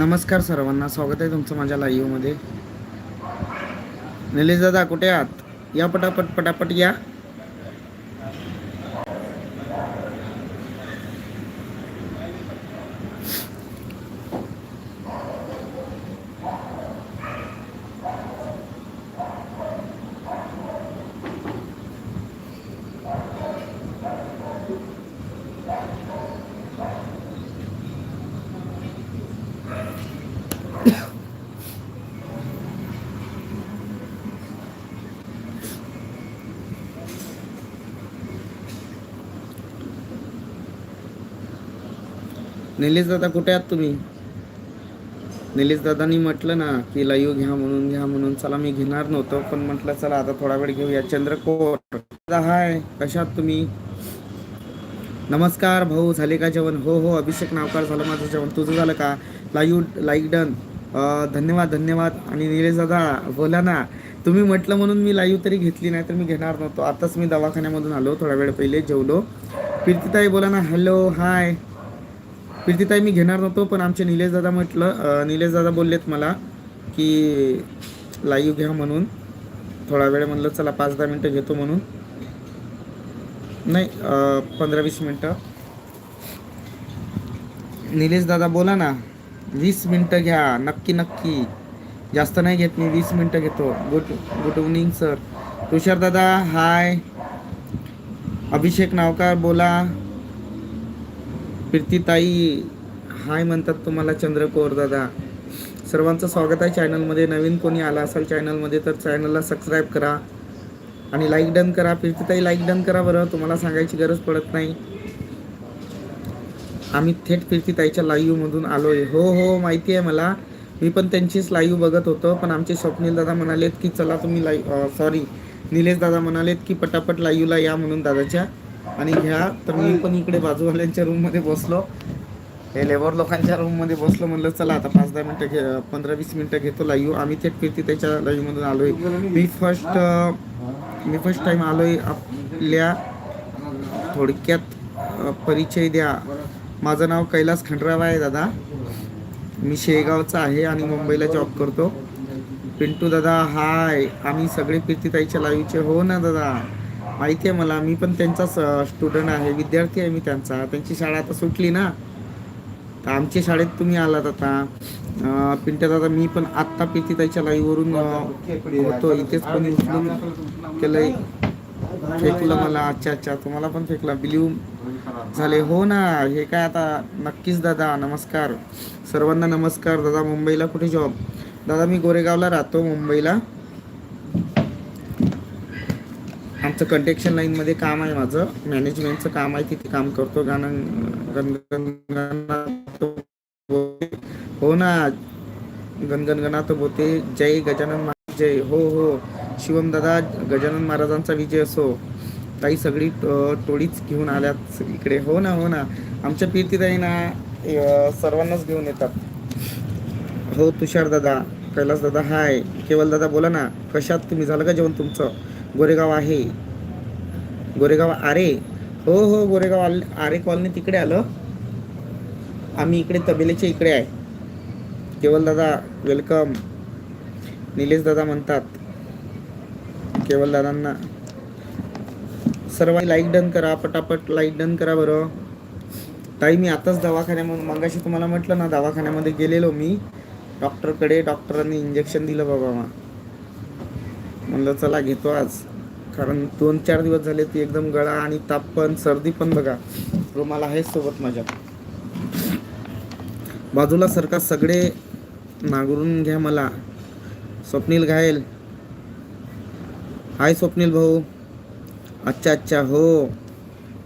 नमस्कार सर्वांना स्वागत आहे तुमचं माझ्या लाईव्हमध्ये निलेश दादा कुठे आहात? या पटापट पटापट या. निलेश दादा कुठे आहात तुम्ही? निलेश दादानी म्हटलं ना की लाईव घ्या म्हणून घ्या म्हणून. चला मी घेणार नव्हतो पण म्हटलं चला आता थोडा वेळ घेऊया. चंद्रकोर हाय कशात तुम्ही? नमस्कार भाऊ झाले का जेवण? हो हो अभिषेक नावकार झालं माझं जेवण. तुझं झालं का? Live like done. धन्यवाद धन्यवाद. आणि निलेश दादा बोला ना. तुम्ही म्हटलं म्हणून मी लाईव्ह तरी घेतली नाही तर मी घेणार नव्हतो. आताच मी दवाखान्यामधून आलो थोडा वेळ पहिले जेवलो. कीर्तिताई बोला ना. Hello hi. प्रीतीताई मी घेणार नव्हतो पण आमचे निलेश दादा म्हटलं निलेश दादा बोललेत मला की लाईव्ह घ्या म्हणून. थोडा वेळ म्हणलं चला पाच दहा मिनटं घेतो म्हणून. नाही पंधरा वीस मिनटं. निलेश दादा बोला ना वीस मिनटं घ्या नक्की नक्की. जास्त नाही घेत मी वीस मिनटं घेतो. Good good evening sir Tushar दादा हाय अभिषेक नावकार बोला. प्रीतीताई हाय म्हणतात तुम्हाला चंद्रकोर दादा. सर्वांचं स्वागत आहे चॅनलमध्ये. नवीन कोणी आला असाल चॅनलमध्ये तर चॅनलला सबस्क्राईब करा आणि लाईक डन करा. प्रीतीताई लाईक डन करा बरं. तुम्हाला सांगायची गरज पडत नाही. आम्ही थेट प्रीतीताईच्या लाईव्हमधून आलो आहे हो हो माहिती आहे मला. मी पण त्यांचीच लाईव्ह बघत होतो पण आमचे स्वप्नील दादा म्हणालेत की चला तुम्ही लाईव्ह सॉरी निलेश दादा म्हणालेत की पटापट लाईव्हला या म्हणून दादाच्या. आणि घ्या. तर मी पण इकडे बाजूवाल्यांच्या रूममध्ये बसलो. हे लेबर लोकांच्या रूममध्ये बसलो. म्हणलं चला आता पाच दहा मिनटं घे पंधरा वीस मिनटं घेतो लाईव्ह. आम्ही थेट फिरती त्याच्या लाईव्हमधून आलो आहे मी फर्स्ट मी फर्स्ट टाईम आलो आहे आपल्या थोडक्यात परिचय द्या. माझं नाव कैलास खंडराव आहे दादा. मी शेगावचा आहे आणि मुंबईला जॉब करतो. पिंटू दादा हाय आम्ही सगळे प्रीतीताईच्या लाईव्हचे हो ना दादा? माहिती आहे मला. मी पण त्यांचाच स्टुडंट आहे. विद्यार्थी आहे मी त्यांचा. त्यांची शाळा आता सुटली ना. तर आमच्या शाळेत तुम्ही आलात आता. पिंट्या दादा मी पण आत्ता पिती लाईव्हवरून अं, होतो. इथेच कोणी उचलून केलंय. फेकलं मला. अच्छा अच्छा. तुम्हाला पण फेकला. बिलीव झाले. हो ना. हे काय आता नक्कीच दादा. नमस्कार. सर्वांना नमस्कार. दादा मुंबईला कुठे जॉब दादा मी गोरेगावला राहतो मुंबईला. आमचं कंटेक्शन लाईनमध्ये काम आहे माझं. मॅनेजमेंटचं काम आहे तिथे काम करतो. गाणं हो ना. गणगणगणात बोते जय गजानन महाराज जय. हो हो. शिवम दादा गजानन महाराजांचा विजय असो. ताई सगळी टोळीच घेऊन आल्यात इकडे. हो ना हो ना. आमच्या कीर्तीताई ना सर्वांनाच घेऊन येतात. हो तुषार दादा. कैलास दादा हाय. केवल दादा बोला ना. कशात तुम्ही? झालं का जेवण तुमचं? गोरेगाव आहे. गोरेगाव आरे. हो हो गोरेगाव आल आरे कॉलनी तिकडे आलं. आम्ही इकडे तबेलेच्या इकडे आहे. केवल दादा वेलकम निलेश दादा म्हणतात. केवल दादांना. सर्व लाईक डन करा पटापट लाईक डन करा बरं. ताई मी आताच दवाखान्यामध्ये मगाशी तुम्हाला म्हटलं ना दवाखान्यामध्ये गेलेलो मी. डॉक्टरकडे डॉक्टरांनी इंजेक्शन दिलं बाबा म्हणलं चला घेतो आज. कारण दोन चार दिवस झाले ती एकदम गळा आणि ताप पण सर्दी पण बघा. रुमाल आहे सोबत माझ्या. बाजूला सरका सगळे नांगरून घ्या मला. स्वप्नील घायल. हाय स्वप्नील भाऊ. अच्छा अच्छा हो.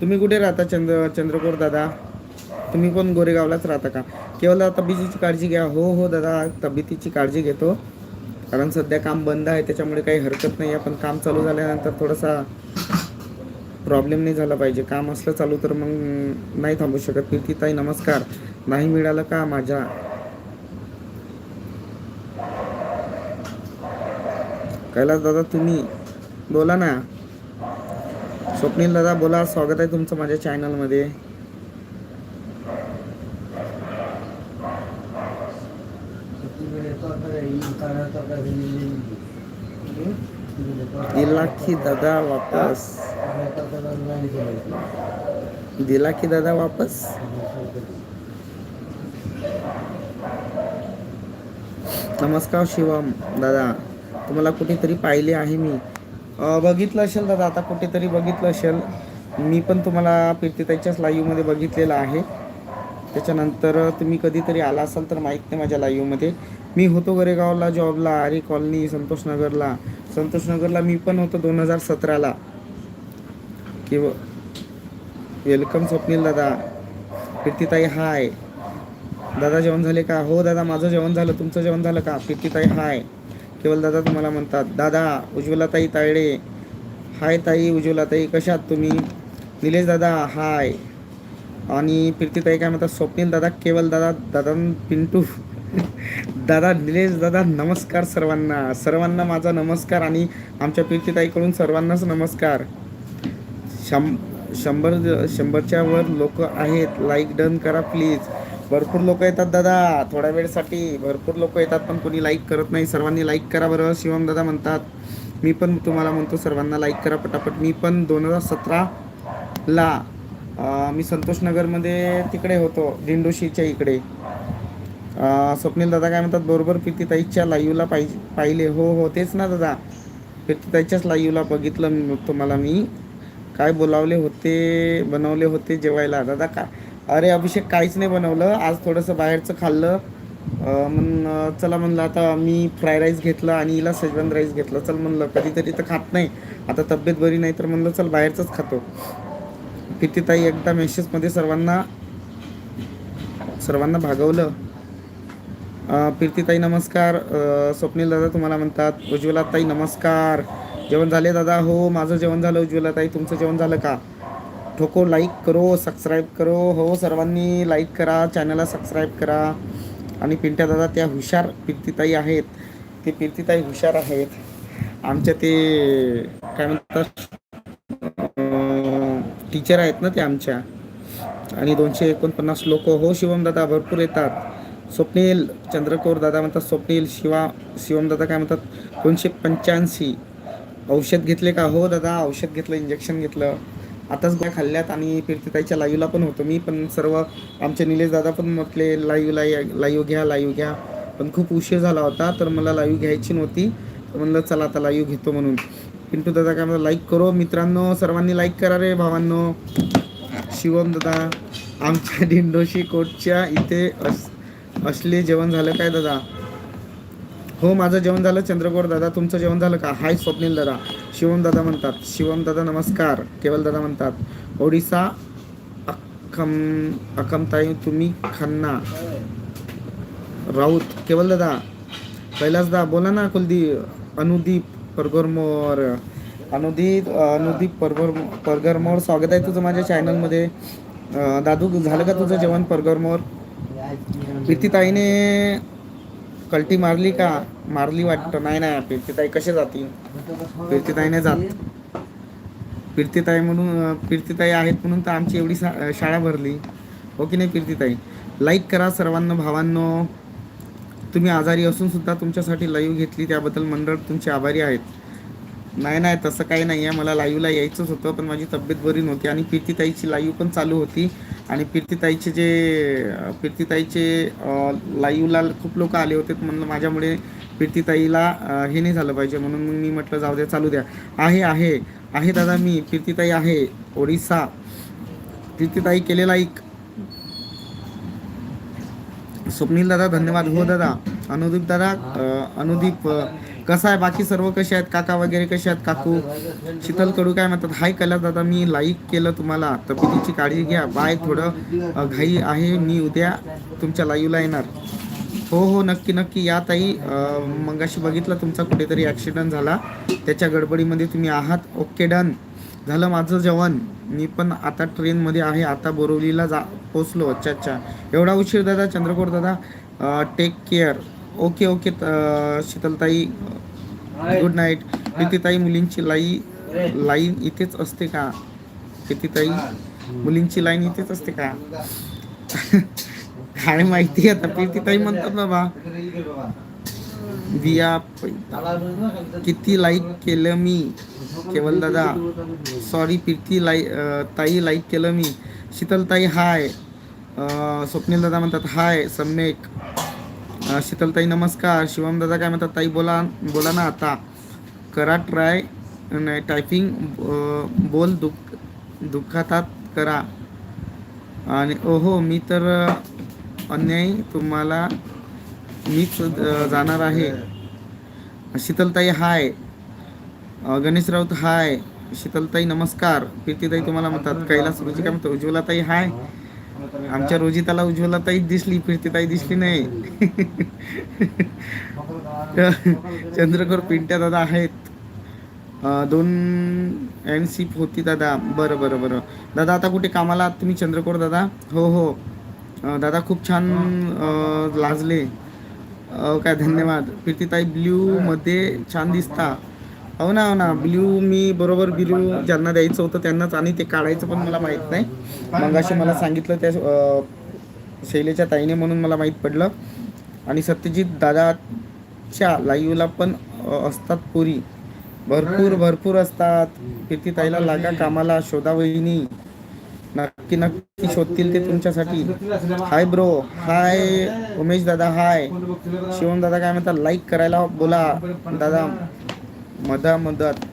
तुम्ही कुठे राहता चंद्र चंद्रपूर दादा? तुम्ही पण गोरेगावलाच राहता का? केवळ तब्येतीची काळजी घ्या. हो हो दादा तब्येतीची काळजी घेतो. कारण सध्या काम बंद आहे त्याच्यामुळे काही हरकत नाही. आहे पण काम चालू झाल्यानंतर थोडासा प्रॉब्लेम नाही झाला पाहिजे. काम असलं चालू तर मग नाही थांबू शकत. की ताई नमस्कार. नाही मिळालं का माझ्या? कैलास दादा तुम्ही बोला ना. स्वप्नील दादा बोला. स्वागत आहे तुमचं माझ्या चॅनलमध्ये दिला की दादा वापस दिला की दादा वापस नमस्कार शिवम दादा. तुम्हाला कुठेतरी पाहिले आहे मी. बघितलं असेल दादा आता कुठेतरी बघितलं असेल. मी पण तुम्हाला कीर्तिताईच्याच लाईव्हमध्ये बघितलेलं आहे. त्याच्यानंतर तुम्ही कधीतरी आला असाल तर माहीत नाही माझ्या लाईव्हमध्ये मी होतो गरेगावला जॉबला आरे कॉलनी संतोषनगरला. संतोषनगरला मी पण होतो दोन हजार सतराला. किंवा वेलकम स्वप्नील दादा. कीर्तिताई हाय दादा जेवण झाले का? हो दादा माझं जेवण झालं. तुमचं जेवण झालं का? कीर्तिताई हाय केवळ दादा तुम्हाला म्हणतात दादा उज्ज्वलाताई तायडे. हाय ताई उज्ज्वलाताई कशात तुम्ही? निलेश दादा हाय आणि प्रीतीताई काय म्हणतात स्वप्नील दादा केवल दादा दादा पिंटू दादा निलेश दादा नमस्कार सर्वांना. सर्वांना माझा नमस्कार आणि आमच्या प्रीतीताईकडून सर्वांनाच नमस्कार. शं शंभर शंभरच्या वर लोक आहेत. लाईक डन करा प्लीज भरपूर लोक येतात दादा थोड्या वेळसाठी. भरपूर लोक येतात पण कोणी लाईक करत नाही. सर्वांनी लाईक करा बरं शिवम दादा म्हणतात. मी पण तुम्हाला म्हणतो सर्वांना लाईक करा पटापट. मी पण दोन हजार सतराला मी संतोषनगरमध्ये तिकडे होतो दिंडोशीच्या इकडे. स्वप्नील दादा काय म्हणतात बरोबर प्रीतीताईच्या लाईव्हला पाहिजे पाहिले. हो हो तेच ना दादा. प्रीतीताईच्याच लाईव्हला बघितलं तुम्हाला मी. काय बोलावले होते बनवले होते जेवायला. दादा काय अरे अभिषेक काहीच नाही बनवलं. आज थोडंसं बाहेरचं खाल्लं. मग चला म्हणलं आता मी फ्राय राईस घेतलं आणि हिला शेजवान राईस घेतलं. चल म्हणलं कधीतरी तर खात नाही. आता तब्येत बरी नाही तर म्हणलं चल बाहेरचंच खातो. प्रीतीताई एकदा मेसेजमध्ये सर्वांना सर्वांना भागवलं. कीर्तीताई नमस्कार. स्वप्नील दादा तुम्हाला म्हणतात उज्ज्वलाताई नमस्कार. जेवण झाले दादा? हो माझं जेवण झालं उज्ज्वलाताई. तुमचं जेवण झालं का? ठोको लाईक करो सबस्क्राईब करो. हो सर्वांनी लाईक करा चॅनलला सबस्क्राईब करा. आणि पिंट्या दादा त्या हुशार कीर्तीताई आहेत. ते कीर्तीताई हुशार आहेत. आमच्या ते काय म्हणतात टीचर आहेत ना ते आमच्या. आणि दोनशे एकोणपन्नास लोक हो शिवम दादा भरपूर येतात. स्वप्नील चंद्रकोर दादा म्हणतात स्वप्नील शिवा शिवम दादा काय म्हणतात दोनशे पंच्याऐंशी. औषध घेतले का? हो दादा औषध घेतलं इंजेक्शन घेतलं. आताच गोळ्या खाल्ल्यात आणि फिरतीताईच्या लाईव्हला पण होतो मी पण सर्व आमचे निलेश दादा पण म्हटले लाईव्हला लाईव्ह घ्या लाईव्ह घ्या. पण खूप उशीर झाला होता तर मला लाईव्ह घ्यायची नव्हती. तर म्हणलं चला आता लाईव्ह घेतो म्हणून. पिंटू दादा काय म्हणतात लाईक करो. मित्रांनो सर्वांनी लाईक करा रे भावांनो. शिवम दादा आमच्या डिंडोशी कोटच्या इथे अस असले जेवण झालं काय दादा? हो माझं जेवण झालं चंद्रकोर दादा. तुमचं जेवण झालं का? हाय स्वप्नील दादा. शिवम दादा म्हणतात. शिवम दादा नमस्कार. केवल दादा म्हणतात. ओडिसा अखम अखमताई तुम्ही खन्ना. राऊत केवल दादा. कैलासदा बोला ना कुलदीप. अनुदीप. परगोरमोर. अनुदित अनुदीप परगर परगरमोर स्वागत आहे तुझं माझ्या चॅनलमध्ये दादू झालं का तुझं जेवण परगरमोर? प्रीतीताईने कल्टी मारली का? मारली वाटतं. नाही नाही प्रीतीताई कसे जातील? प्रीतीताईने जात प्रीतीताई म्हणून अं, प्रीतीताई आहेत म्हणून तर आमची एवढी शा- शाळा भरली. हो की नाही प्रीतीताई? लाईक करा सर्वांना भावांनो. तुम्ही आजारी असून सुद्धा तुमच्यासाठी लाईव्ह घेतली त्याबद्दल मंडळ तुमचे आभारी आहेत. नाही नाही तसं काही नाही आहे मला लाईव्हला यायचंच होतं पण माझी तब्येत बरी नव्हती आणि प्रीतीताईची लाईव्ह पण चालू होती. आणि प्रीतीताईचे जे अं, लाईव्हला खूप लोक आले होते म्हणलं माझ्यामुळे प्रीतीताईला हे नाही झालं पाहिजे. म्हणून मग मी म्हटलं जाऊ द्या चालू द्या. आहे आहे. आहे दादा मी. प्रीतीताई आहे ओडिसा. प्रीतीताई केलेला एक स्वप्नील दादा धन्यवाद. हो दादा. अनुदीप दादा अनुदीप कसा आहे? बाकी सर्व कसे आहेत? काका वगैरे कसे आहेत? काकू? शीतल कडू काय म्हणतात? हाय कला दादा मी लाईक केलं तुम्हाला. तब्येतीची काळजी घ्या. बाय थोडं घाई आहे. मी उद्या तुमच्या लाईव्हला येणार. हो हो नक्की नक्की. या ताई अं, मगाशी बघितलं तुमचा कुठेतरी ॲक्सिडंट झाला. त्याच्या गडबडीमध्ये तुम्ही आहात. ओके डन झालं माझं जेवण. मी पण आता ट्रेनमध्ये आहे आता बोरिवलीला जा पोचलो अच्छा अच्छा एवढा उशीर दादा चंद्रकोर दादा टेक केअर ओके ओके त- शीतलताई गुड नाईट प्रीतीताई मुलींची लाई लाईन इथेच असते का? प्रीतीताई मुलींची लाईन इथेच असते का? काय माहिती आता प्रीती ताई म्हणतात बाबा दिया किती लाईक केलं मी? केवल दादा सॉरी प्रीती लाई ताई लाईक केलं मी. शीतलताई हाय स्वप्नील दादा म्हणतात हाय सम्यक. शीतलताई नमस्कार. शिवम दादा काय म्हणतात ताई बोला बोला ना आता. करा ट्राय नाही टायपिंग बोल दुख दुःखातात करा. आणि ओहो मी तर अन्याय. तुम्हाला मीच जाणार आहे. शीतलताई हाय. गणेश राऊत हाय. शीतलताई नमस्कार. प्रीतीताई तुम्हाला म्हणतात कैलास रोजी काय म्हणतात उज्ज्वलाताई हाय. आमच्या रोजिताला उज्ज्वलाताई दिसली प्रीतीताई दिसली नाही. चंद्रकर पिंट्या दादा आहेत. दोन एन सी होती दादा. बरं बरं बरं. दादा आता कुठे कामाला आहात तुम्ही चंद्रकोर दादा? हो हो. दादा खूप छान लाजले. काय धन्यवाद. कीर्तीताई ब्ल्यू मध्ये छान दिसता. हो ना हो ना. ब्ल्यू मी बरोबर ब्ल्यू ज्यांना द्यायचं होतं त्यांनाच आणि ते काढायचं पण मला माहीत नाही. मग असे मला सांगितलं त्या शैलेच्या ताईने म्हणून मला माहीत पडलं. आणि सत्यजित दादाच्या लाईव्हला पण असतात पुरी. भरपूर भरपूर असतात. कीर्तीताईला लागा कामाला शोधा वहिनी. नक्की नक्की शोधतील ते तुमच्यासाठी. Hi bro hi. उमेश दादा हाय. शिवम दादा काय म्हणतात लाईक करायला बोला. दादा मधा मदत.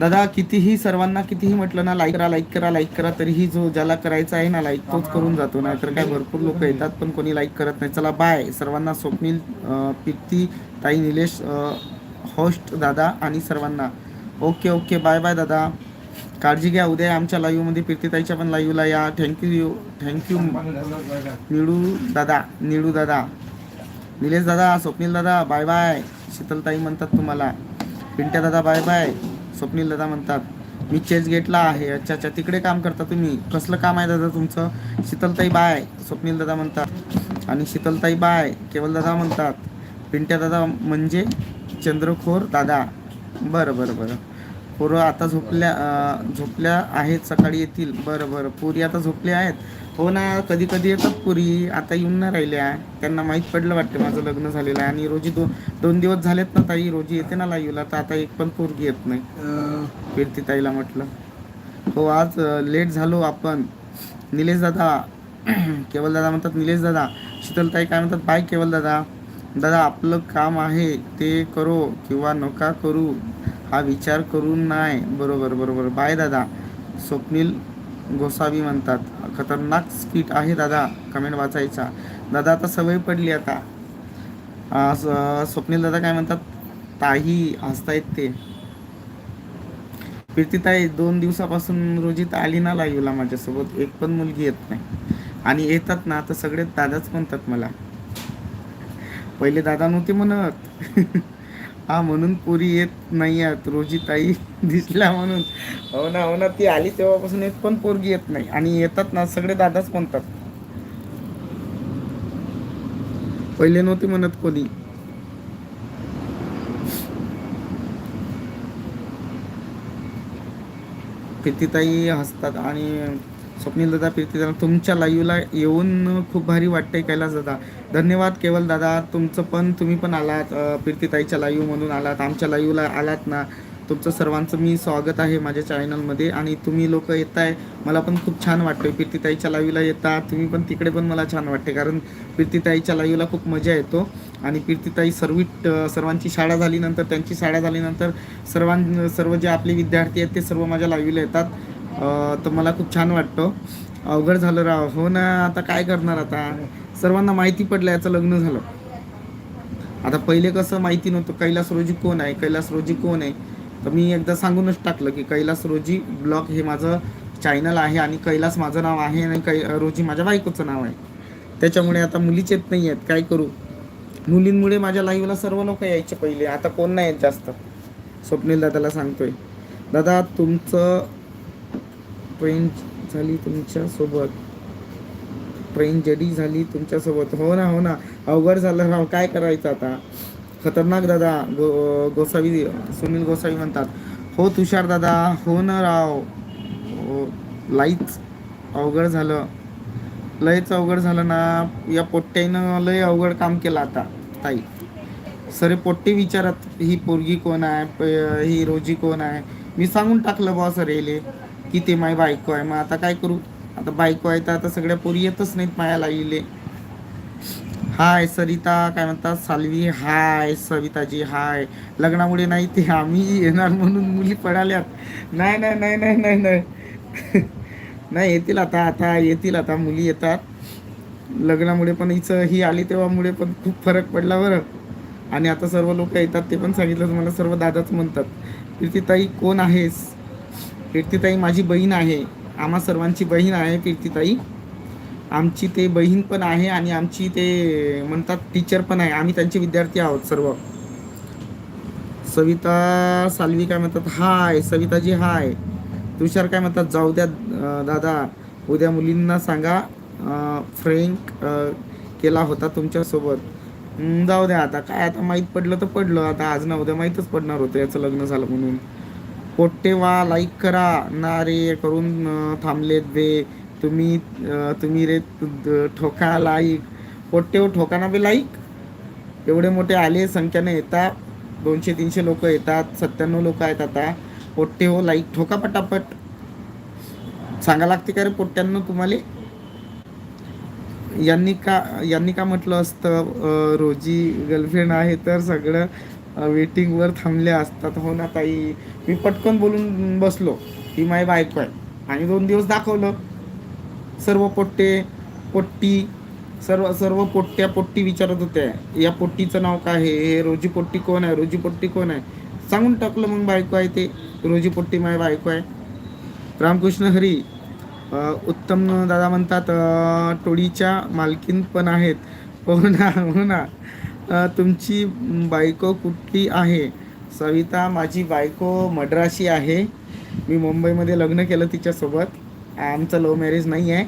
दादा कितीही सर्वांना कितीही म्हटलं ना लाईक करा लाईक करा लाईक करा तरीही जो ज्याला करायचा आहे ना लाईक तोच करून जातो. नाही तर काय भरपूर लोक येतात पण कोणी लाईक करत नाही. चला बाय सर्वांना स्वप्नील पित्ती ताई निलेश होस्ट दादा आणि सर्वांना. ओके ओके बाय बाय दादा. काळजी घ्या. उद्या आमच्या लाईव्हमध्ये प्रीतीताईच्या पण लाईव्हला या. थँक्यू यू थँक्यू निळू दादा निळू दादा. निलेश दादा स्वप्नील दादा बाय बाय शीतलताई म्हणतात तुम्हाला. पिंट्या दादा बाय बाय स्वप्नील दादा म्हणतात मी चेस गेटला आहे. अच्छा अच्छा तिकडे काम करता तुम्ही. कसलं काम आहे दादा तुमचं? शीतलताई बाय स्वप्नील दादा म्हणतात आणि शीतलताई बाय केवल दादा म्हणतात पिंट्या दादा म्हणजे चंद्रखोर दादा. बरं बरं बरं. पोरं आता झोपल्या झोपल्या आहेत सकाळी येतील. बरं बरं. पुरी आता झोपल्या आहेत. हो ना कधी कधी येतात पुरी. आता येऊन नाही राहिल्या. त्यांना माहीत पडलं वाटतं माझं लग्न झालेलं आहे. आणि रोजी दोन दोन दिवस झालेत ना ताई. रोजी येते ना लाईव्हला. तर आता एक पण पोरगी येत नाही. कीर्ती ताईला म्हटलं. हो आज लेट झालो आपण. निलेश दादा. केवल दादा म्हणतात निलेश दादा. शीतलताई काय म्हणतात बाय केवल दादा. दादा आपलं काम आहे ते करो किंवा नका करू. हा विचार करून नाही बरोबर बरोबर. बाय दादा. स्वप्नील गोसावी म्हणतात खतरनाक स्किट आहे दादा कमेंट वाचायचा. दादा आता सवय पडली आता. स्वप्नील दादा काय म्हणतात ताही हसतायत ते. प्रीतीताई दोन दिवसापासून रोजी तर आली ना लाईव्हला माझ्यासोबत. एक पण मुलगी येत नाही. आणि येतात ना तर सगळे दादाच म्हणतात मला. पहिले दादा नव्हते म्हणत. हा म्हणून पोरी येत नाही आहेत रोजी ताई दिसल्या म्हणून. हो ना हो ना ती आली तेव्हापासून एक पण पोरगी येत नाही. आणि येतात ना सगळे दादाच म्हणतात. पहिले नव्हते म्हणत कोणी. प्रीतीताई हसतात आणि स्वप्नील दादा प्रीती दादा तुमच्या लाईव्हला येऊन खूप भारी वाटतंय कैलास दादा. धन्यवाद केवल दादा तुमचं पण तुम्ही पण आलात पिरतीताईच्या प्रीतीताईच्या लाईव्ह म्हणून आलात आमच्या लाईव्हला आलात ना. तुमचं सर्वांचं मी स्वागत आहे माझ्या चॅनलमध्ये आणि तुम्ही लोक येताय मला पण खूप छान वाटतंय. प्रीतीताईच्या लाईव्हला येता तुम्ही पण तिकडे पण मला छान वाटते कारण प्रीतीताईच्या लाईव्हला खूप मजा येतो. आणि प्रीतीताई सर्व सर्वांची शाळा झालीनंतर त्यांची शाळा झाल्यानंतर सर्वां सर्व जे आपले विद्यार्थी आहेत ते सर्व माझ्या लाईव्हला येतात. तर मला खूप छान वाटतं. अवघड झालं राव. हो ना आता काय करणार आता? सर्वांना माहिती पडलं याचं लग्न झालं. आता पहिले कसं माहिती नव्हतं कैलास रोजी कोण आहे? कैलास रोजी कोण आहे? तर मी एकदा सांगूनच टाकलं की कैलास रोजी ब्लॉग हे माझं चॅनल आहे आणि कैलास माझं नाव आहे आणि कै रोजी माझ्या बायकोचं नाव आहे. त्याच्यामुळे आता मुलीच येत नाही आहेत. काय करू? मुलींमुळे माझ्या लाईव्हला सर्व लोक यायचे पहिले. आता कोण नाही आहेत जास्त? स्वप्नील दादाला सांगतोय. दादा तुमचं ट्रेन झाली तुमच्यासोबत. ट्रेन जडी झाली तुमच्यासोबत. हो ना हो ना. अवघड झालं राव. काय करायचं आता? खतरनाक दादा गो गोसावी सुनील गोसावी म्हणतात. हो तुषार दादा. हो ना राव. हो, लाईच अवघड झालं. लयच अवघड झालं ना. या पोट्ट्यानं लय अवघड काम केलं आता ताई. सरे पोट्टे विचारत ही पोरगी कोण आहे? प- ही रोजी कोण आहे? मी सांगून टाकलं बॉस सर की ते माय बायको आहे मग आता काय करू? आता बायको आहे तर आता सगळ्या पोरी येतच नाहीत मायाला येईले हाय सरिता काय म्हणतात साल्वी हाय सविताजी हाय. लग्नामुळे नाही ते आम्ही येणार म्हणून मुली पडाल्यात. नाही नाही नाही नाही नाही नाही. नाही येतील आता आता येतील आता मुली येतात. लग्नामुळे पण हिचं ही आली तेव्हामुळे पण खूप फरक पडला बरं. आणि आता सर्व लोक येतात ते पण सांगितलं मला सर्व दादाच म्हणतात कीर्तिताई कोण आहेस? कीर्तिताई माझी बहीण आहे. आम्हा सर्वांची बहीण आहे कीर्तिताई. आमची ते बहीण पण आहे आणि आमची ते म्हणतात टीचर पण आहे. आम्ही त्यांचे विद्यार्थी आहोत सर्व. सविता साल्वी काय म्हणतात हाय सविताजी हाय. तुषार काय म्हणतात जाऊ द्या दादा. उद्या मुलींना सांगा फ्रेंक केला होता तुमच्यासोबत. जाऊ द्या आता. काय आता माहीत पडलं तर पडलं. आता आज ना उद्या माहीतच पडणार होतं याचं लग्न झालं म्हणून. पोट्टे वा लाईक करा. ना रे करून थांबलेत बे तुम्ही तुम्ही रे ठोका लाईक. पोट्टे ठोकाना बे लाईक? एवढे मोठे आले संख्याने येतात. दोनशे तीनशे लोक येतात. सत्त्याण्णव लोक आहेत आता. पोट्टे हो लाईक ठोका पटापट. सांगा लागते का रे पोट्ट्यांना तुम्हाला? यांनी का यांनी का म्हटलं असतं? रोजी गर्लफ्रेंड आहे तर सगळं वेटिंगवर थांबल्या असतात. हो ना ताई. मी पटकन बोलून बसलो. ही माय बायको आहे. आणि दोन दिवस दाखवलं. सर्व पोट्टे पोट्टी सर्व सर्व पोट्ट्या पोट्टी विचारत होत्या. या पोट्टीचं नाव काय आहे? हे रोजी पोट्टी कोण आहे? रोजी पोट्टी कोण आहे? सांगून टाकलं मग बायको आहे ते. रोजी पोट्टी माय बायको आहे. रामकृष्ण हरी उत्तम दादा म्हणतात टोळीच्या मालकीन पण आहेत. हो ना हो ना. तुमची बायको कुठली आहे? सविता माझी बायको मद्राशी आहे. मी मुंबईमध्ये लग्न केलं तिच्यासोबत. आमचं लव्ह मॅरेज नाही आहे.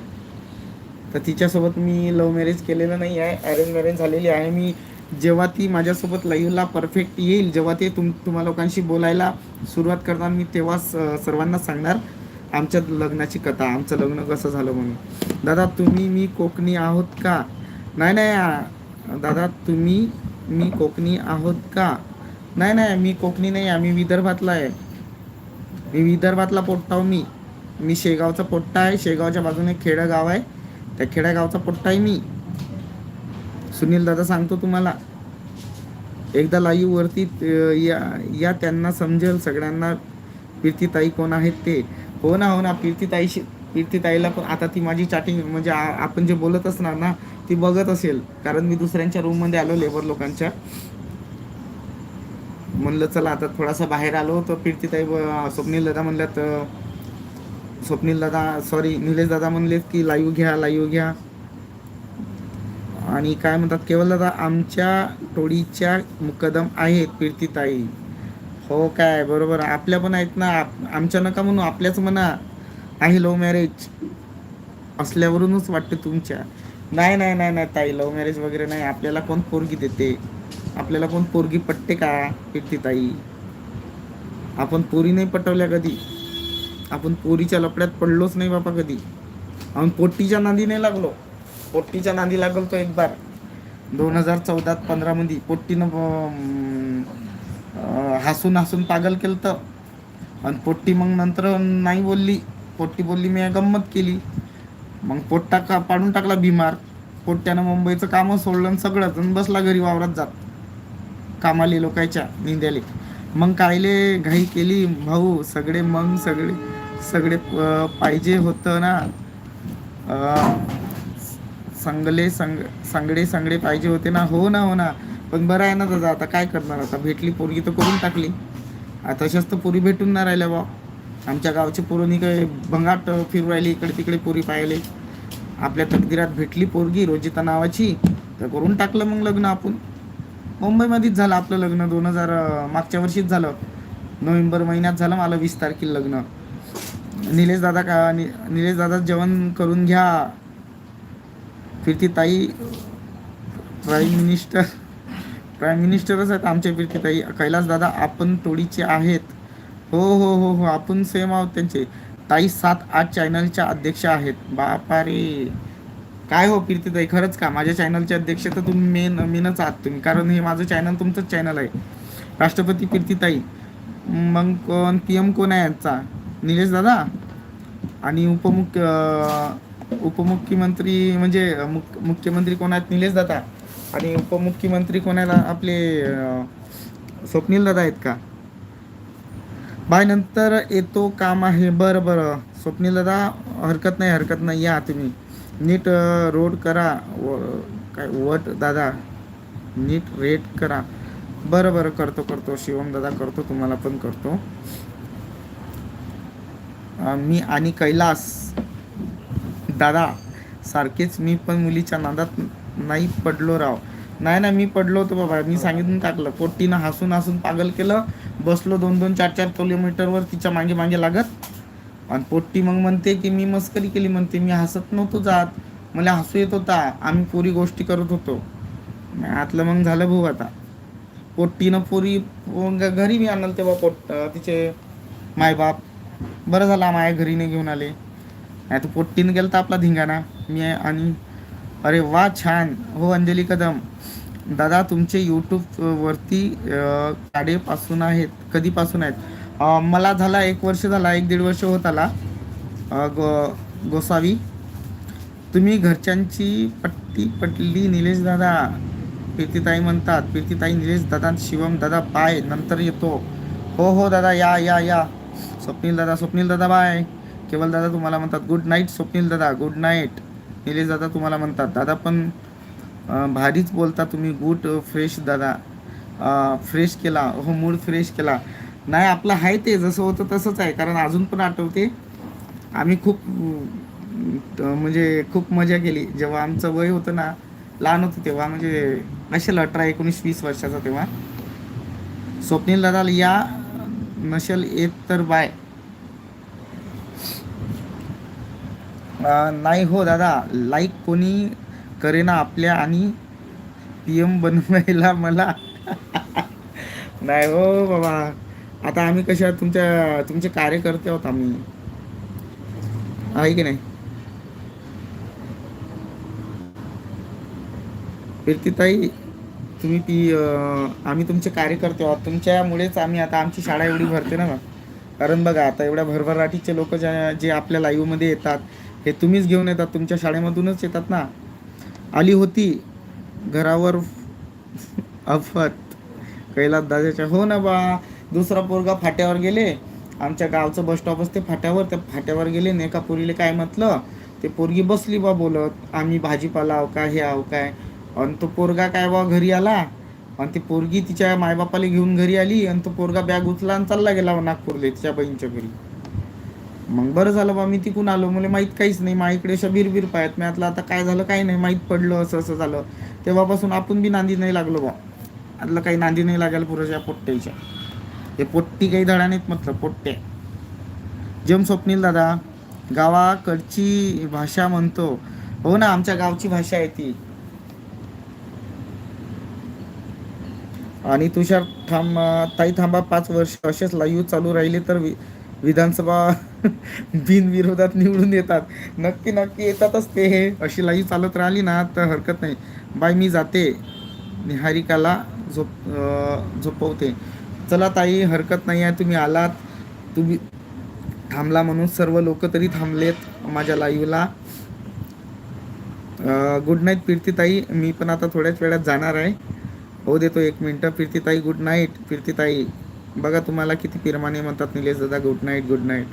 तर तिच्यासोबत मी लव्ह मॅरेज केलेलं नाही आहे. अरेंज मॅरेज झालेली आहे. मी जेव्हा ती माझ्यासोबत लाईव्हला परफेक्ट येईल जेव्हा ते तुम तुम्हा लोकांशी बोलायला सुरुवात करणार मी तेव्हा सर्वांना सांगणार आमच्या लग्नाची कथा आमचं लग्न कसं झालं म्हणून. दादा तुम्ही मी कोकणी आहोत का? नाही नाही दादा तुम्ही मी कोकणी आहोत का? नाही नाही मी कोकणी नाही आम्ही विदर्भातला आहे. मी विदर्भातला पोट्टा आहो मी. मी शेगावचा पोट्टा आहे शेगावच्या बाजूने खेडं गाव आहे. त्या खेड्यागावचा पोट्टा आहे मी. सुनील दादा सांगतो तुम्हाला. एकदा लाईव्ह वरती या या त्यांना समजेल सगळ्यांना कीर्तीताई कोण आहेत ते. हो ना हो ना कीर्तीताईशी कीर्तीताईला पण आता ती माझी चॅटिंग म्हणजे आपण जे बोलत असणार ना ती बघत असेल. कारण मी दुसऱ्यांच्या रूममध्ये आलो लेबर लोकांच्या. म्हणलं चला आता थोडासा बाहेर आलो तर कीर्तीताई स्वप्नील दादा म्हणल्यात स्वप्नील दादा सॉरी निलेश दादा म्हणलेत की लाईव्ह घ्या लाईव्ह घ्या. आणि काय म्हणतात केवळ दादा आमच्या टोळीच्या मुकदम आहेत कीर्तीताई हो काय बरोबर. आपल्या पण आहेत ना. आप- आमच्या नका म्हणू आपल्याच म्हणा. आहे लव्ह मॅरेज असल्यावरूनच वाटते तुमच्या. नाही नाही नाही नाही ताई लव्ह मॅरेज वगैरे नाही. आपल्याला कोण पोरगी देते? आपल्याला कोण पोरगी पटते का कीर्तिताई आपण पोरी नाही पटवल्या कधी? आपण पोरीच्या लपड्यात पडलोच नाही बापा कधी? आपण पोट्टीच्या नांदी नाही लागलो. पोट्टीच्या नांदी लागलो तो एक बार दोन हजार चौदात पंधरामध्ये पोट्टीनं हसून हसून पागल केलं तर आणि पोट्टी मग नंतर नाही बोलली. पोट्टी बोलली मी गंमत केली. मग पोट्टा का पाडून टाकला बिमार पोट्ट्यानं मुंबईचं कामं सोडलं आणि सगळंच आणि बसला घरी वावरात जात. कामाले लोकांच्या निंद्याले. मग कायले घाई केली भाऊ सगळे मग सगळे सगळे पाहिजे होतं ना. संगले संग संगडे संगडे पाहिजे होते ना. हो ना हो ना. पण बरं आहे ना दादा आता काय करणार आता? भेटली पोरगी तर करून टाकली. आता तशाच तर पोरी भेटून ना राहिल्या बा आमच्या गावची पोरणी काही भंगाट फिरू राहिली इकडे तिकडे पोरी पाहिले. आपल्या तकदिरात भेटली पोरगी रोजिता नावाची तर करून टाकलं मग लग्न आपण. मुंबईमध्येच झालं आपलं लग्न दोन हजार मागच्या वर्षीच झालं. नोव्हेंबर महिन्यात झालं मला वीस तारखेला लग्न. निलेश दादा का नि- निलेश दादा जेवण करून घ्या. फिरती ताई प्राईम मिनिस्टर प्राईम मिनिस्टरच आहेत आमच्या फिरती ताई कैलास दादा आपण टोळीचे आहेत. हो हो हो हो. आपण सेम आहोत त्यांचे. ताई सात आठ चॅनलच्या अध्यक्ष आहेत. बापा रे काय हो कीर्तीताई? खरंच का? माझ्या चॅनलचे अध्यक्ष तर तुम्ही मेन मेनच आहात तुम्ही. कारण हे माझं चॅनल तुमचंच चॅनल आहे. राष्ट्रपती कीर्तीताई. मग कोण? पी एम कोण आहे यांचा निलेश दादा? आणि उपमुख्य उपमुख्यमंत्री म्हणजे मुख मुख्यमंत्री कोण आहेत? निलेश दादा. आणि उपमुख्यमंत्री कोणाला? आपले स्वप्नील दादा आहेत का? बाय नंतर येतो काम आहे. बरं बरं. स्वप्नील दादा हरकत नाही हरकत नाही. या तुम्ही. नीट रोड करा. व काय वट दादा. नीट रेट करा. बरं बरं. करतो करतो. शिवम दादा करतो तुम्हाला पण करतो. मी आणि कैलास. दादा सारखेच मी पण मुलीच्या नादात नाही पडलो राव. नाही ना मी पडलो होतो बाबा. मी सांगितून टाकलं. पोट्टीनं हसून हसून पागल केलं. बसलो दोन दोन चार चार किलोमीटरवर तिच्यामागे मागे लागत. आणि पोट्टी मग म्हणते की मी मस्करी केली म्हणते. मी हसत नव्हतो जात. मला हसू येत होता. आम्ही पुरी गोष्टी करत होतो. आतलं मग झालं भाऊ आता. पोट्टीनं पुरी घरी मी आणलं तेव्हा पोट तिचे मायबाप बरं झालं माझ्या घरी नाही घेऊन आले. नाही तर पोट्टीनं गेलं तर आपला धिंगाणा. मी आणि अरे वा छान. हो अंजली कदम. दादा तुमचे यूट्यूब वरती काडेपासून आहेत. कधीपासून आहेत? मला झाला एक वर्ष झाला एक दीड वर्ष होत आला. गो गोसावी. तुम्ही घरच्यांची पट्टी पटली निलेश दादा. प्रीतीताई म्हणतात प्रीतीताई निलेश दादा शिवम दादा बाय नंतर येतो. हो हो दादा या या या. स्वप्नील दादा स्वप्नील दादा बाय. केवल दादा तुम्हाला म्हणतात गुड नाईट स्वप्नील दादा गुड नाईट. निलेश दादा तुम्हाला म्हणतात. दादा पण भारीच बोलता तुम्ही. गुट फ्रेश दादा. फ्रेश केला. हो मूड फ्रेश केला. नाही आपलं आहे ते. जसं होतं तसंच आहे. कारण अजून पण आठवते. आम्ही खूप म्हणजे खूप मजा केली. जेव्हा आमचं वय होतं ना लहान होतं तेव्हा म्हणजे नसेल अठरा एकोणीस वीस वर्षाचा तेव्हा. स्वप्नील दादा या नसेल येत तर बाय. नाही हो दादा. लाईक कोणी करेना आपल्या आणि पी एम बनवायला मला. नाही हो बाबा. आता आम्ही कशा तुमच्या तुमचे कार्यकर्ते आहोत आम्ही. आहे की नाही? कीर्तीताई तुम्ही ती आम्ही तुमचे कार्यकर्ते आहोत. तुमच्यामुळेच आम्ही आता आमची शाळा एवढी भरते ना. कारण बघा आता एवढ्या भरभराटीचे लोक ज्या जे आपल्या लाईव्हमध्ये येतात हे तुम्हीच घेऊन येतात तुमच्या शाळेमधूनच येतात ना. आली होती घरावर अफत कैलास दादाच्या हो ना बा. दुसरा पोरगा फाट्यावर गेले. आमच्या गावचं बस स्टॉप असते फाट्यावर. त्या फाट्यावर गेले ने एका पोरीले काय म्हटलं ते पोरगी बसली बा बोलत. आम्ही भाजीपाला आहो काय हे आहो काय. आणि तो पोरगा काय बा घरी आला. आणि ती पोरगी तिच्या मायबापाला घेऊन घरी आली. आणि तो पोरगा बॅग उचला आणि चालला गेला नागपूरला तिच्या बहिणीच्या घरी. मग बरं झालं बा मी तिकून आलो. मला माहीत काहीच नाही. मा इकडे अशा बिरबिर पायात. मी आतला आता काय झालं काही नाही? माहीत पडलं असं असं झालं. तेव्हापासून आपण बी नांदी नाही लागलो बा. आतलं काही नांदी नाही लागायला पुरेशा पोट्ट्याच्या. हे पोट्टी काही धडा नाहीत म्हटलं पोट्टे जेम स्वप्नील दादा गावाकडची भाषा म्हणतो. हो ना आमच्या गावची भाषा आहे ती. आणि तुषार थांब ताई थांबा पाच वर्ष असेच लाईव्ह चालू राहिले तर वि- विधानसभा बिनविरोधात निवडून येतात. नक्की नक्की येतातच ते. हे अशी लाईव्ह चालत राहिली ना तर हरकत नाही. बाय मी जाते. निहारिकाला झोप झोपवते. चला ताई हरकत नाही आहे. तुम्ही आलात. तुम्ही थांबला म्हणून सर्व लोक तरी थांबलेत माझ्या लाईव्हला. Good night प्रीतीताई. मी पण आता थोड्याच वेळात जाणार आहे. हो देतो एक मिनटं. प्रीतीताई गुड नाईट प्रीतीताई बघा तुम्हाला किती पिरमाने म्हणतात निलेश दादा गुड नाईट गुड नाईट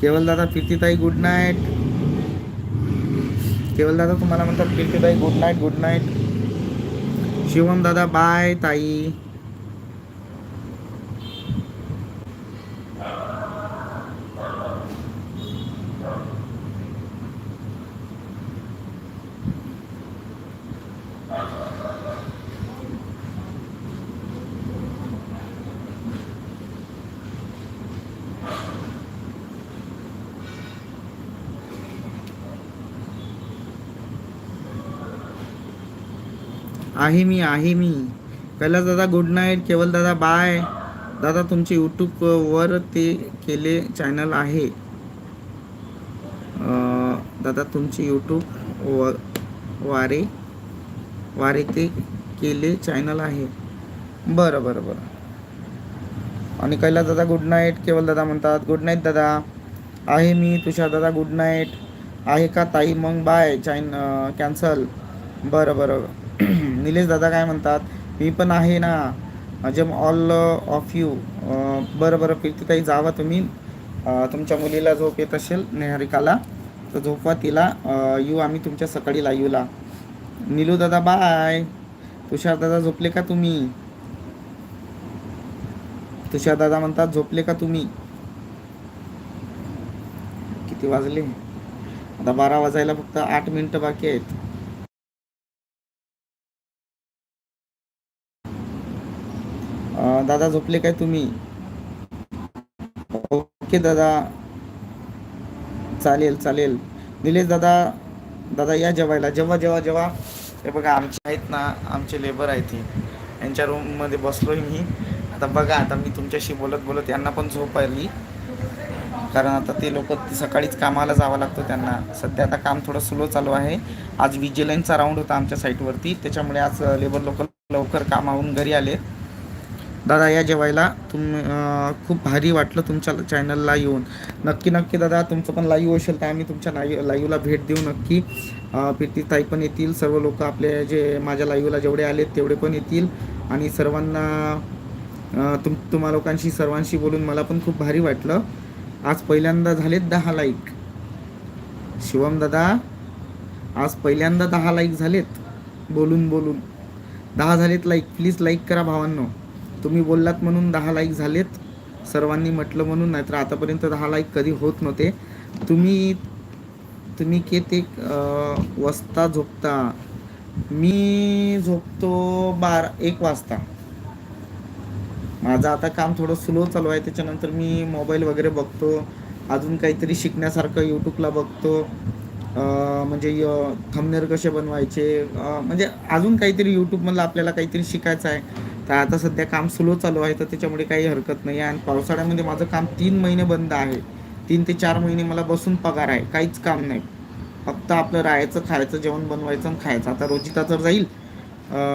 केवल दादा प्रीतीताई गुड नाईट केवल दादा तुम्हाला म्हणतात प्रीतीताई good night good night Shivam दादा बाय ताई. आहे मी आहे मी. कैलास दादा गुड नाईट केवल दादा बाय दादा तुमचे यूट्यूबवर ते केले चॅनल आहे. दादा तुमचे यूट्यूब व वारे वारे ते केले चॅनल आहे. बरं बरं बरं. आणि कैलास दादा गुड नाईट केवल दादा म्हणतात गुड नाईट दादा. आहे मी तुषार दादा गुड नाईट आहे का ताई? मग बाय चायन कॅन्सल बरं बरं. निलेश दादा काय म्हणतात मी पण आहे ना जम ऑल ऑफ यू बरं बरं प्रीतीताई जावा तुम्ही. तुमच्या मुलीला झोप येत असेल नेहरिकाला. तर झोपवा तिला. येऊ आम्ही तुमच्या सकाळी लाईव्हला. निलू दादा बाय तुषार दादा झोपले का तुम्ही? तुषार दादा म्हणतात झोपले का तुम्ही? किती वाजले? आता बारा वाजायला फक्त आठ मिनिटं बाकी आहेत. दादा झोपले काय तुम्ही? ओके दादा. चालेल चालेल. निलेश दादा दादा या जेवायला. जेव्हा जेव्हा जेव्हा. हे बघा आमचे आहेत ना आमचे लेबर आहेत ते. यांच्या रूममध्ये बसलो मी. आता बघा आता मी तुमच्याशी बोलत बोलत यांना पण झोप आली. कारण आता ते लोक सकाळीच कामाला जावं लागतं त्यांना. सध्या आता काम थोडं स्लो चालू आहे. आज विजिलन्सचा राऊंड होता आमच्या साईटवरती त्याच्यामुळे आज लेबर लोक लवकर कामावरून घरी आले दादा या जेवायला तुम खूप भारी वाटलं तुमच्या चॅनलला येऊन. नक्की नक्की दादा तुमचं पण लाईव्ह असेल तर आम्ही तुमच्या लाईव्ह लाईव्हला भेट देऊ नक्की. प्रीती ताई पण येतील सर्व लोक आपले जे माझ्या लाईव्हला जेवढे आलेत तेवढे पण येतील. आणि सर्वांना तुम तुम्हा लोकांशी सर्वांशी बोलून मला पण खूप भारी वाटलं. आज पहिल्यांदा झालेत दहा लाईक शिवम दादा आज पहिल्यांदा दहा लाईक झालेत. बोलून बोलून. दहा झालेत लाईक प्लीज लाईक करा भावांनो. तुम्ही बोललात म्हणून दहा लाईक झालेत. सर्वांनी म्हटलं म्हणून नाहीतर आतापर्यंत दहा लाईक कधी होत नव्हते. तुम्ही तुम्ही किती ते वाजता झोपता. मी झोपतो बारा एक वाजता. माझं आता काम थोडं स्लो चालू आहे त्याच्यानंतर मी मोबाईल वगैरे बघतो. अजून काहीतरी शिकण्यासारखं यूट्यूबला बघतो. म्हणजे थंबनेर कसे बनवायचे म्हणजे अजून काहीतरी यूट्यूबमधलं आपल्याला काहीतरी शिकायचं आहे. तर आता सध्या काम स्लो चालू आहे तर त्याच्यामुळे काही हरकत नाही. आहे आणि पावसाळ्यामध्ये माझं काम तीन महिने बंद आहे. तीन ते चार महिने मला बसून पगार आहे काहीच काम नाही. फक्त आपलं राहायचं खायचं जेवण बनवायचं आणि खायचं. आता रोजिता तर जाईल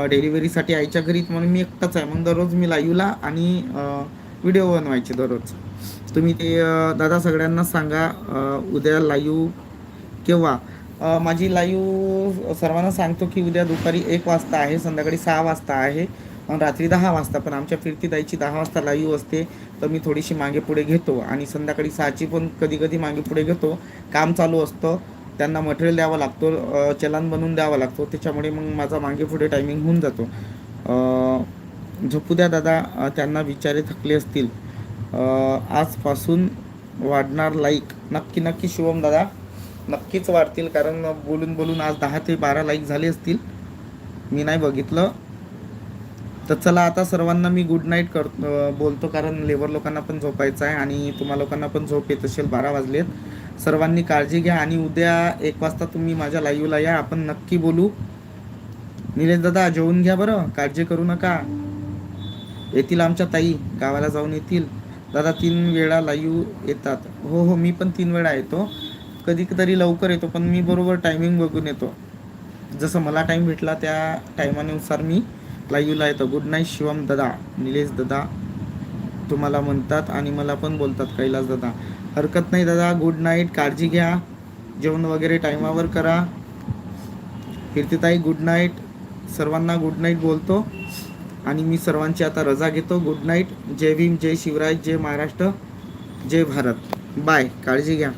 डिलिव्हरीसाठी आईच्या घरी म्हणून मी एकटाच आहे. मग दररोज मी लाईव्हला आणि व्हिडिओ बनवायचे दररोज. तुम्ही ते दादा सगळ्यांना सांगा उद्या लाईव्ह केव्हा? माझी लाईव्ह सर्वांना सांगतो की उद्या दुपारी एक वाजता आहे संध्याकाळी सहा वाजता आहे. रात्री दहा वाजता पण आमच्या फिरतीताईची दहा वाजता लाईव्ह असते तर मी थोडीशी मागे पुढे घेतो आणि संध्याकाळी सहाची पण कधी कधी मागे पुढे घेतो. काम चालू असतं त्यांना मटेरियल द्यावं लागतो चलन बनवून द्यावा लागतो त्याच्यामुळे मग माझा मागे पुढे टायमिंग होऊन जातो. झोपू द्या दादा त्यांना विचारे थकले असतील. आजपासून वाढणार लाईक नक्की नक्की शिवम दादा नक्कीच वाढतील कारण बोलून बोलून आज दहा ते बारा लाईक झाले असतील. मी नाही बघितलं. तर चला आता सर्वांना मी गुड नाईट कर बोलतो कारण लेबर लोकांना पण झोपायचं आहे आणि तुम्हा लोकांना पण झोप येत असेल बारा वाजलेत. सर्वांनी काळजी घ्या आणि उद्या एक वाजता तुम्ही माझ्या लाईव्हला या. आपण नक्की बोलू. निलेश दादा जेवून घ्या बरं. काळजी करू नका. येतील आमच्या ताई. गावाला जाऊन येतील. दादा तीन वेळा लाईव्ह येतात. हो हो मी पण तीन वेळा येतो. कधी तरी लवकर येतो पण मी बरोबर टायमिंग बघून येतो. जसं मला टाईम भेटला त्या टायमानुसार मी लाईव्हला येतं. गुड नाईट शिवम दादा निलेश दादा तुम्हाला म्हणतात आणि मला पण बोलतात कैलास दादा हरकत नाही दादा. गुड नाईट काळजी घ्या. जेवण वगैरे टायमावर करा. कीर्तिताई गुड नाईट सर्वांना गुड नाईट बोलतो. आणि मी सर्वांची आता रजा घेतो. गुड नाईट जय भीम जय शिवराय जय महाराष्ट्र जय भारत. बाय काळजी घ्या.